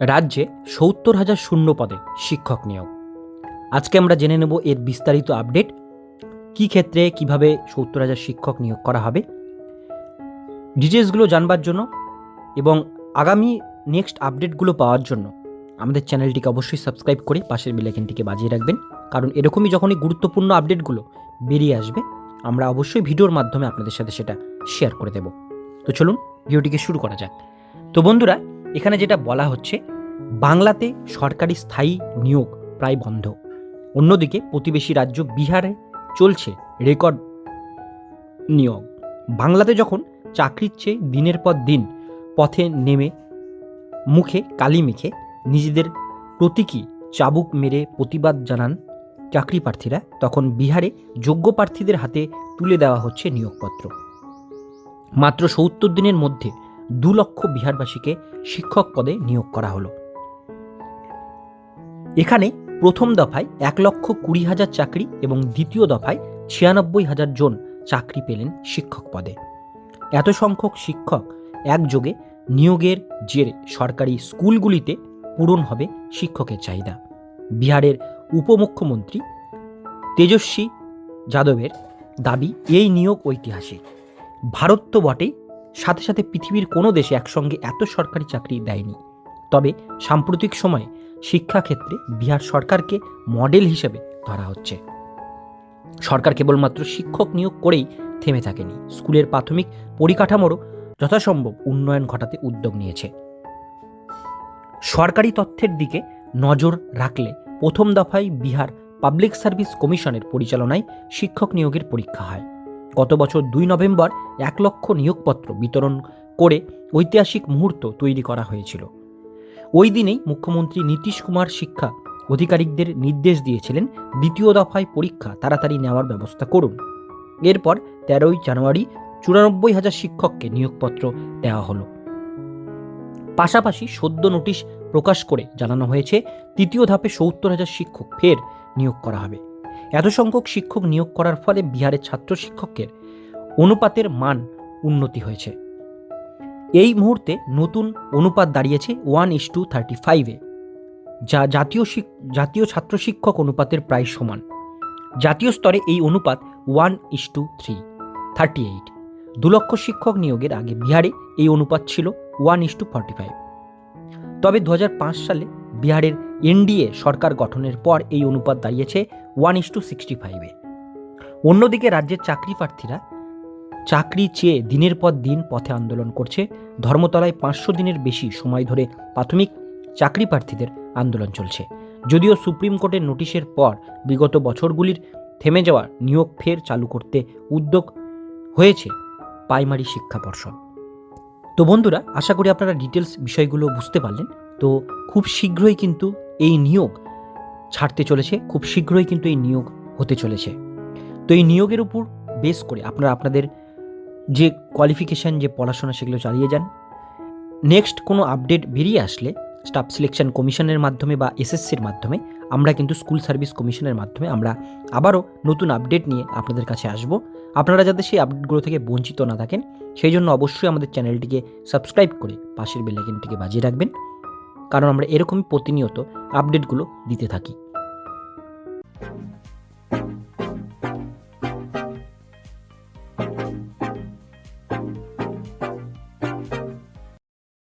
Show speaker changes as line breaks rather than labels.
রাজ্যে সত্তর হাজার শূন্য পদে শিক্ষক নিয়োগ। আজকে আমরা জেনে নেব এর বিস্তারিত আপডেট, কী ক্ষেত্রে কীভাবে সত্তর হাজার শিক্ষক নিয়োগ করা হবে ডিটেলসগুলো জানবার জন্য এবং আগামী নেক্সট আপডেটগুলো পাওয়ার জন্য আমাদের চ্যানেলটিকে অবশ্যই সাবস্ক্রাইব করে পাশের বেলাইকেনটিকে বাজিয়ে রাখবেন, কারণ এরকমই যখনই গুরুত্বপূর্ণ আপডেটগুলো বেরিয়ে আসবে, আমরা অবশ্যই ভিডিওর মাধ্যমে আপনাদের সাথে সেটা শেয়ার করে দেব। তো চলুন, ভিডিওটিকে শুরু করা যাক। তো বন্ধুরা এখানে যেটা বলা হচ্ছে, বাংলাতে সরকারি স্থায়ী নিয়োগ প্রায় বন্ধ। অন্যদিকে প্রতিবেশী রাজ্য বিহারে চলছে রেকর্ড নিয়োগ। বাংলাতে যখন চাকরির চেয়ে দিনের পর দিন পথে নেমে মুখে কালি মেখে নিজেদের প্রতীকী চাবুক মেরে প্রতিবাদ জানান চাকরি প্রার্থীরা, তখন বিহারে যোগ্য প্রার্থীদের হাতে তুলে দেওয়া হচ্ছে নিয়োগপত্র। মাত্র সত্তর দিনের মধ্যে দু লক্ষ বিহারবাসীকে শিক্ষক পদে নিয়োগ করা হলো। এখানে প্রথম দফায় এক লক্ষ কুড়ি হাজার চাকরি এবং দ্বিতীয় দফায় ছিয়ানব্বই হাজার জন চাকরি পেলেন শিক্ষক পদে। এত সংখ্যক শিক্ষক একযোগে নিয়োগের জেরে সরকারি স্কুলগুলিতে পূরণ হবে শিক্ষকের চাহিদা। বিহারের উপমুখ্যমন্ত্রী তেজস্বী যাদবের দাবি, এই নিয়োগ ঐতিহাসিক। ভারত তো বটেই সাথে সাথে পৃথিবীর কোনো দেশে একসঙ্গে এত সরকারি চাকরি দেয়নি। তবে সাম্প্রতিক সময়ে শিক্ষাক্ষেত্রে বিহার সরকারকে মডেল হিসেবে ধরা হচ্ছে। সরকার কেবলমাত্র শিক্ষক নিয়োগ করেই থেমে থাকেনি। স্কুলের প্রাথমিক পরিকাঠামোরও যথাসম্ভব উন্নয়ন ঘটাতে উদ্যোগ নিয়েছে। সরকারি তথ্যের দিকে নজর রাখলে প্রথম দফায় বিহার পাবলিক সার্ভিস কমিশনের পরিচালনায় শিক্ষক নিয়োগের পরীক্ষা হয়। গত বছর দুই নভেম্বর এক লক্ষ নিয়োগপত্র বিতরণ করে ঐতিহাসিক মুহূর্ত তৈরি করা হয়েছিল। ওই দিনেই মুখ্যমন্ত্রী নীতিশ কুমার শিক্ষা অধিকারিকদের নির্দেশ দিয়েছিলেন দ্বিতীয় দফায় পরীক্ষা তাড়াতাড়ি নেওয়ার ব্যবস্থা করুন। এরপর তেরোই জানুয়ারি চুরানব্বই হাজার শিক্ষককে নিয়োগপত্র দেওয়া হলো। পাশাপাশি সদ্য নোটিশ প্রকাশ করে জানানো হয়েছে, তৃতীয় ধাপে সত্তর হাজার শিক্ষক ফের নিয়োগ করা হবে। এত সংখ্যক শিক্ষক নিয়োগ করার ফলে বিহারের ছাত্র শিক্ষকের অনুপাতের মান উন্নতি হয়েছে। এই মুহূর্তে নতুন অনুপাত দাঁড়িয়েছে ওয়ান ইস টু থার্টি ফাইভে যা জাতীয় জাতীয় ছাত্র শিক্ষক অনুপাতের প্রায় সমান। জাতীয় স্তরে এই অনুপাত one is to three, thirty eight. দু লক্ষ শিক্ষক নিয়োগের আগে বিহারে এই অনুপাত ছিল one is to forty five. তবে দু হাজার পাঁচ সালে বিহারের এনডিএ সরকার গঠনের পর এই অনুপাত দাঁড়িয়েছে ওয়ান ইস টু সিক্সটি ফাইভে অন্যদিকে রাজ্যের চাকরি প্রার্থীরা চাকরি চেয়ে দিনের পর দিন পথে আন্দোলন করছে, ধর্মতলায় পাঁচশো দিনের বেশি সময় ধরে প্রাথমিক চাকরি প্রার্থীদের আন্দোলন চলছে। যদিও সুপ্রিম কোর্টের নোটিশের পর বিগত বছরগুলির থেমে যাওয়া নিয়োগ ফের চালু করতে উদ্যোগ হয়েছে প্রাইমারি শিক্ষা পর্ষদ। তো বন্ধুরা, আশা করি আপনারা ডিটেলস বিষয়গুলো বুঝতে পারলেন। তো খুব শীঘ্রই কিন্তু এই নিয়োগ ছাড়তে চলেছে, খুব শীঘ্রই কিন্তু এই নিয়োগ হতে চলেছে। তো এই নিয়োগের উপর বেস করে আপনারা আপনাদের যে কোয়ালিফিকেশান যে পড়াশোনা সেগুলো চালিয়ে যান। নেক্সট কোনো আপডেট বেরিয়ে আসলে স্টাফ সিলেকশন কমিশনের মাধ্যমে বা এসএসসির মাধ্যমে আমরা কিন্তু স্কুল সার্ভিস কমিশনের মাধ্যমে আমরা আবারও নতুন আপডেট নিয়ে আপনাদের কাছে আসব। আপনারা যাতে সেই আপডেটগুলো থেকে বঞ্চিত না থাকেন, সেই জন্য অবশ্যই আমাদের চ্যানেলটিকে সাবস্ক্রাইব করে পাশের বেলাইকেনটিকে বাজিয়ে রাখবেন। কারণ আমরা এরকমই প্রতিনিয়ত আপডেটগুলো দিতে থাকি।